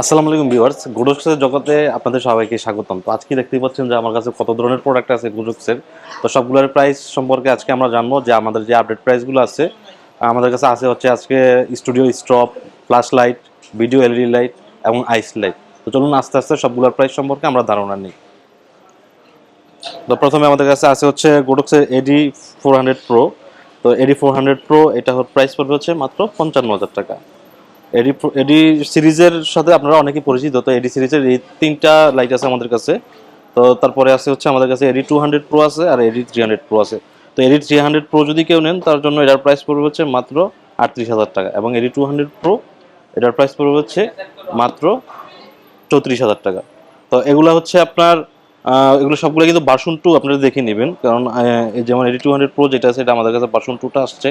আসসালামু আলাইকুম ভিউয়ার্স গুডক্সের জগতে আপনাদের সবাইকে স্বাগতম। তো আজকে দেখতেই পাচ্ছেন যে আমার কাছে কত ধরনের প্রোডাক্ট আছে গুডক্সের তো সবগুলোর প্রাইস সম্পর্কে আজকে আমরা জানব যে আমাদের যে আপডেট প্রাইসগুলো আছে, আমাদের কাছে আছে হচ্ছে আজকে studio stop flash light video LED light এবং আইস লাইট তো চলুন আস্তে আস্তে সবগুলোর প্রাইস সম্পর্কে আমরা ধারণা নিই। তো প্রথমে আমাদের কাছে আছে হচ্ছে গোডক্সের এডি ফোর হান্ড্রেড প্রো তো এডি ফোর হান্ড্রেড প্রো এটা প্রাইস পড়বে হচ্ছে মাত্র পঞ্চান্ন হাজার টাকা। এডি এডি সিরিজের সাথে আপনারা অনেকেই পরিচিত, তো এডি সিরিজের এই তিনটা লাইট আছে আমাদের কাছে। তো তারপরে আছে হচ্ছে আমাদের কাছে এডি টু হান্ড্রেড প্রো আছে আর এডি থ্রি হান্ড্রেড প্রো আছে। তো এডি থ্রি হান্ড্রেড প্রো যদি কেউ নেন, তার জন্য এটার প্রাইস পড়বে হচ্ছে মাত্র আটত্রিশ হাজার টাকা এবং এডি টু হান্ড্রেড প্রো এটার প্রাইস পড়বে হচ্ছে মাত্র চৌত্রিশ হাজার টাকা। তো এগুলো হচ্ছে আপনার এগুলো সবগুলো কিন্তু বাসন টু আপনারা দেখে নেবেন। কারণ যেমন এডি টু হান্ড্রেড প্রো যেটা আছে, এটা আমাদের কাছে বাসন টুটা আসছে।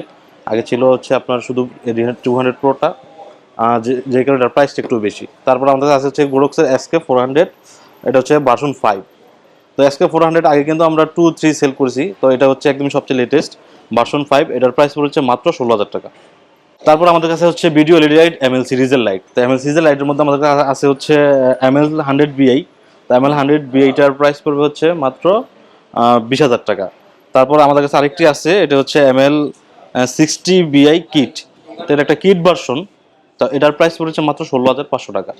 আগে ছিল হচ্ছে আপনার শুধু এডি টু হান্ড্রেড প্রোটা যে কারণে প্রাইসটা একটু বেশি। তারপর আমাদের কাছে আছে হচ্ছে গোডক্সের এসকে ফোর হান্ড্রেড এটা হচ্ছে বাসন ফাইভ তো এসকে ফোর হান্ড্রেড আগে কিন্তু আমরা টু থ্রি সেল করেছি, তো এটা হচ্ছে একদম সবচেয়ে লেটেস্ট বাসন ফাইভ এটার প্রাইস পড়েছে মাত্র ষোলো হাজার টাকা। তারপর আমাদের কাছে হচ্ছে ভিডিও এলইডি লাইট এমএল সিরিজের লাইট তো এমএল সিরিজের লাইটের মধ্যে আমাদের কাছে আছে হচ্ছে এমএল হান্ড্রেড বিআই তো এমএল হান্ড্রেড বিআইটার প্রাইস পড়বে হচ্ছে মাত্র বিশ হাজার টাকা। তারপর আমাদের কাছে আরেকটি আছে, এটা হচ্ছে এমএল সিক্সটি বিআই কিট তো এটা একটা কিট ভার্সন তো এটার প্রাইস পড়েছে মাত্র ষোলো হাজার পাঁচশো টাকা।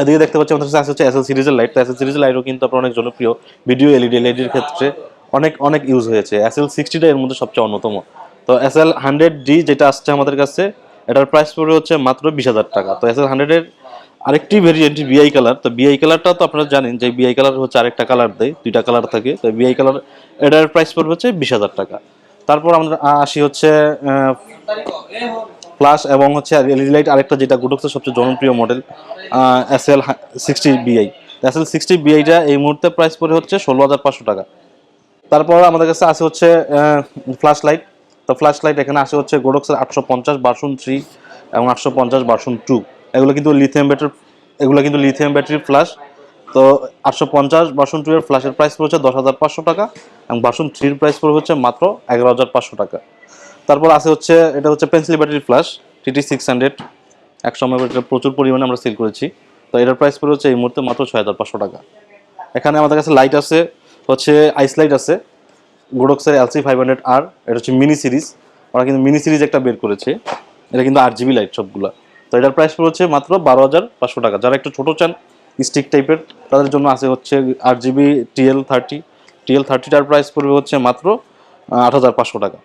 এদিকে দেখতে পাচ্ছি আমাদের কাছে হচ্ছে এসএল সিরিজের লাইট তো এসএল সিরিজের লাইটও কিন্তু আপনার অনেক জনপ্রিয়। ভিডিও এলইডি এলইডির ক্ষেত্রে অনেক অনেক ইউজ হয়েছে। এসএল সিক্সটিটা এর মধ্যে সবচেয়ে অন্যতম। তো এসএল হান্ড্রেড ডি যেটা আসছে আমাদের কাছে, এটার প্রাইস পড়বে হচ্ছে মাত্র বিশ হাজার টাকা। তো এসএল হান্ড্রেডের আরেকটি ভেরিয়েন্ট বিআই কালার তো বিআই কালারটা তো আপনারা জানেন যে বিআই কালার হচ্ছে আরেকটা কালার দেয়, দুইটা কালার থাকে। তো বিআই কালার এটার প্রাইস পড়বে হচ্ছে বিশ হাজার টাকা। তারপর আমরা আসি হচ্ছে প্লাস এবং হচ্ছে এলইডি লাইট আরেকটা যেটা গুডক্সের সবচেয়ে জনপ্রিয় model S L sixty BI S L sixty বিআইটা এই মুহূর্তে প্রাইস পড়ে হচ্ছে ষোলো হাজার পাঁচশো টাকা। তারপর আমাদের কাছে আছে হচ্ছে ফ্ল্যাশ লাইট তো ফ্ল্যাশ লাইট এখানে আসে হচ্ছে গোডক্সের আটশো পঞ্চাশ বার্সন থ্রি এবং আটশো পঞ্চাশ বার্সন টু এগুলো কিন্তু লিথিয়াম ব্যাটারি এগুলো কিন্তু লিথিয়াম ব্যাটারির ফ্ল্যাশ তো আটশো পঞ্চাশ বার্সন টু এর ফ্ল্যাশের প্রাইস পড়ছে দশ হাজার পাঁচশো টাকা এবং বার্সন থ্রির প্রাইস পড়ে হচ্ছে মাত্র এগারো হাজার পাঁচশো টাকা। তারপর আছে হচ্ছে, এটা হচ্ছে pencil battery flash TT six hundred এক সময় এটা প্রচুর পরিমাণে আমরা সেল করেছি। তো এটার প্রাইস পড়ে হচ্ছে এই মুহূর্তে মাত্র ছয় হাজার পাঁচশো টাকা। এখানে আমাদের কাছে লাইট আছে, হচ্ছে আইস লাইট আছে গোডক্সের এলসি ফাইভ হান্ড্রেড আর এটা হচ্ছে মিনি সিরিজ ওরা কিন্তু মিনি সিরিজ একটা বের করেছে। এটা কিন্তু আট জিবি লাইট সবগুলা। তো এটার প্রাইস পড়েছে মাত্র বারো হাজার পাঁচশো টাকা। যারা একটু ছোটো চান স্টিক টাইপের তাদের জন্য আছে হচ্ছে আট জিবি টিএল থার্টি টিএল থার্টিটার প্রাইস পড়বে হচ্ছে মাত্র আট হাজার পাঁচশো টাকা।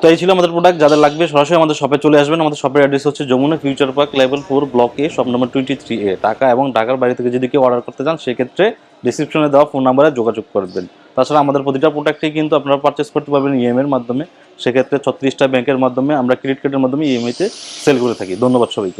তো এই ছিল আমাদের প্রোডাক্ট যাদের লাগবে সরাসরি আমাদের শপে চলে আসবেন। আমাদের শপের অ্যাড্রেস হচ্ছে Jamuna future park level four block A shop number twenty three A টাকা এবং ঢাকার বাড়ি থেকে যদি কেউ অর্ডার করতে চান, সেক্ষেত্রে ডিসক্রিপশনে দেওয়া ফোন নাম্বারে যোগাযোগ করবেন। তাছাড়া আমাদের প্রতিটা প্রোডাক্টই কিন্তু আপনারা পারচেস করতে পারবেন ইএম এর মাধ্যমে। সেক্ষেত্রে ছত্রিশটা ব্যাংকের মাধ্যমে আমরা ক্রেডিট কার্ডের মাধ্যমে ইএমআইতে সেল করে থাকি। ধন্যবাদ সবাইকে।